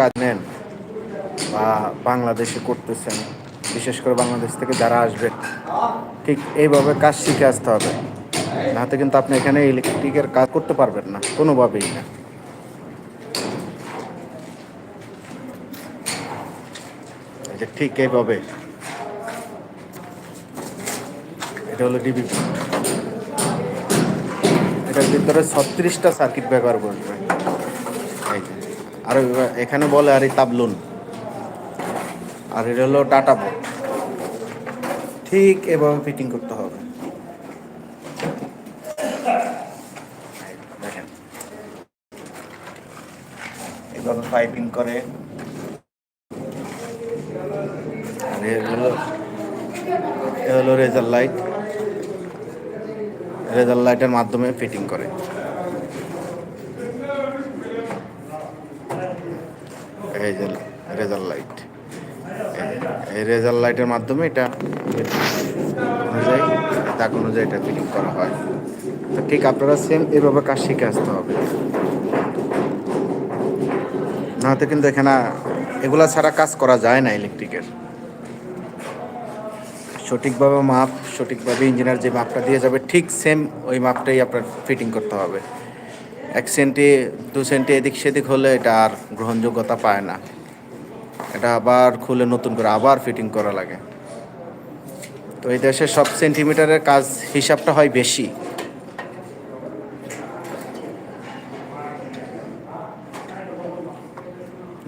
কাজ নেন বা বাংলাদেশে করতেছেন, বিশেষ করে বাংলাদেশ থেকে যারা আসবেন, ঠিক এইভাবে কাজ শিখে আসতে হবে। নাতে কিন্তু আপনি এখানে ইলেকট্রিকের কাজ করতে পারবেন না, কোনোভাবেই না। যে ঠিক এইভাবে। এটা হলো ডিবি এটার ভিতরে ছত্রিশটা সার্কিট ব্যবহার করবে। আর এখানে বলে আর এই তাবলুন। আর এটা হলো টাটা বোর্ড ঠিক এভাবে ফিটিং করতে হবে। দেখেন। এভাবে পাইপিং করে। আর এ হলো এ হলো রেজার লাইট। রেজার লাইটের মাধ্যমে ফিটিং করে। এই যে রেজার লাইট এই রেজার লাইটের মাধ্যমে এটা অনুযায়ী তাক অনুযায়ী এটা ফিটিং করা হয়। তো ঠিক আপনারা সেম এভাবে কাজ শিখে আসতে হবে। নাহলে কিন্তু এখানে এগুলা ছাড়া কাজ করা যায় না ইলেকট্রিকের। সঠিকভাবে মাপ, সঠিকভাবে ইঞ্জিনিয়ার যে মাপটা দিয়ে যাবে, ঠিক সেম ওই মাপটাই আপনার ফিটিং করতে হবে। এক সেন্টি, দু সেন্টি এদিক সেদিক হলে এটা আর গ্রহণযোগ্যতা পায় না। এটা আবার খুলে নতুন করে আবার ফিটিং করা লাগে। তো এই দেশে সব সেন্টিমিটারের কাজ হিসাবটা হয় বেশি।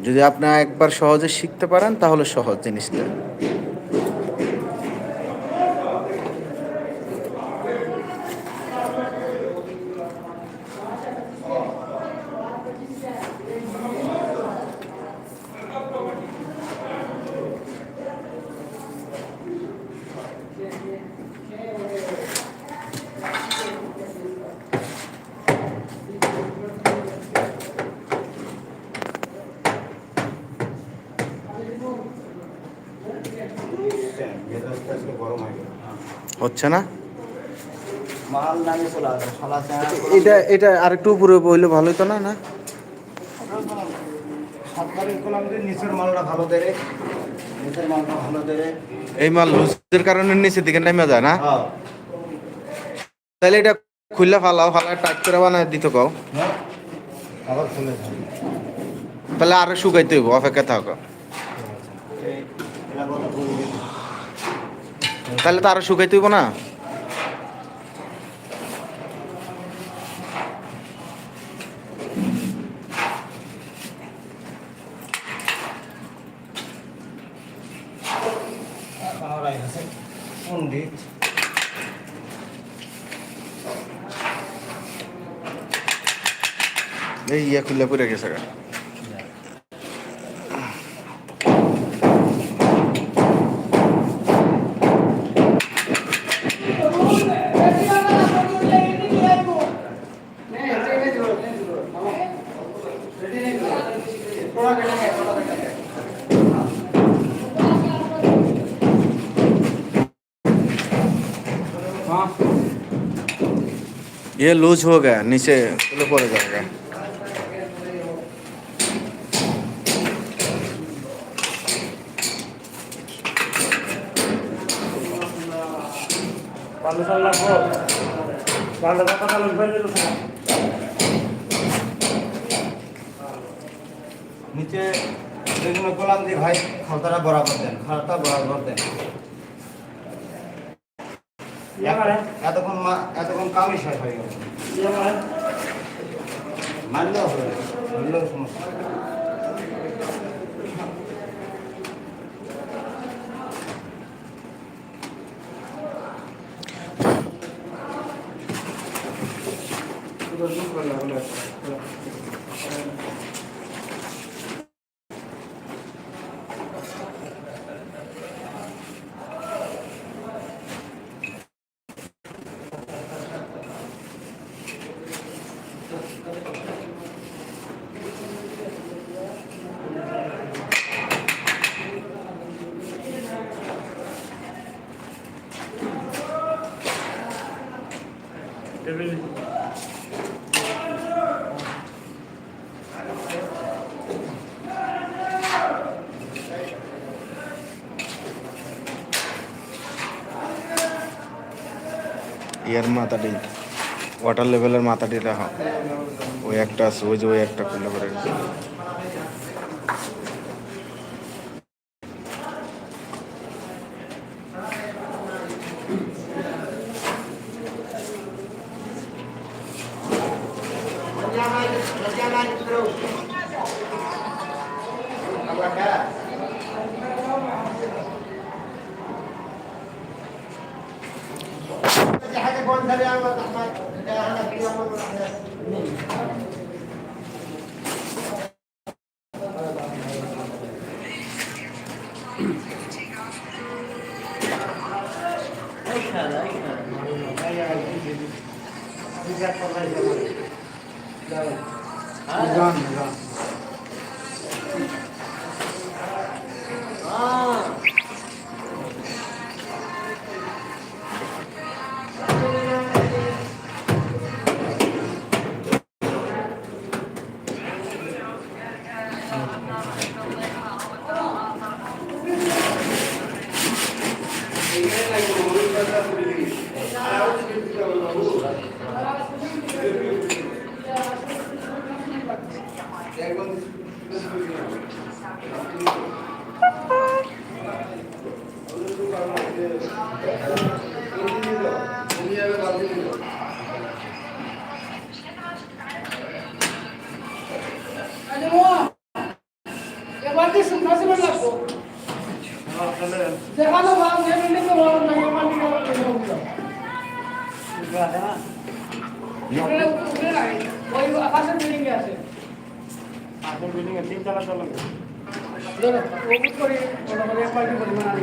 যদি আপনি একবার সহজে শিখতে পারেন, তাহলে সহজ জিনিসটা। হচ্ছে না? এটা এটা আরেকটু উপরে বইলে ভালো হতো না না? এই মাল লুজের কারণে নিচের দিকে নেমে যায় না? হ্যাঁ। তাহলে এটা খুললে ফালাও ফালা টাইট করে বানায় দিত কও। হ্যাঁ। তাহলে আরও শুকাইতে হইব অপেক্ষা থাকো এই এটা কথা বলবি তাহলে তো আরও শুকাইতে হইব না এই ইয়া খুললে পড়ে গেছে গা। ये लूज हो गया नीचे खुले पड़ जाएगा ভালো চাল লাগবো ভালো কথা চালু ফেলে দিল নিচে যেগুলো গোলাম দি ভাই খাতাটা বরাবর দেন খাতা বরাবর দেন এতক্ষণ মা- এতক্ষণ কামই শেষ হয়ে গেল। মানলেও হবে মানলেও সমস্যা। ইয়ার মাথাটি ওয়াটার লেভেলের মাথাটি রাখা। ওই একটা আছে ওই একটা খুলে পরে। وبركاته حاجة كون ثانية يا أحمد أنا في يوم الأحداث Nizam, nizam. এবার শুনতে ভাব যেমনি তো ভালো না এবার কি উপরে উপরে লাগে ওই আকাশের বিল্ডিং আছে আকাশের বিল্ডিং তিন চালা ওগুলো করে আনি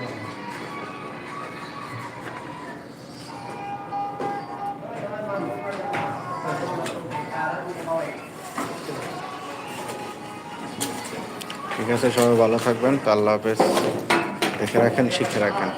ঠিক আছে সবাই ভালো থাকবেন। তো আল্লাহ হাফেজ। দেখে রাখেন শিখে রাখেন।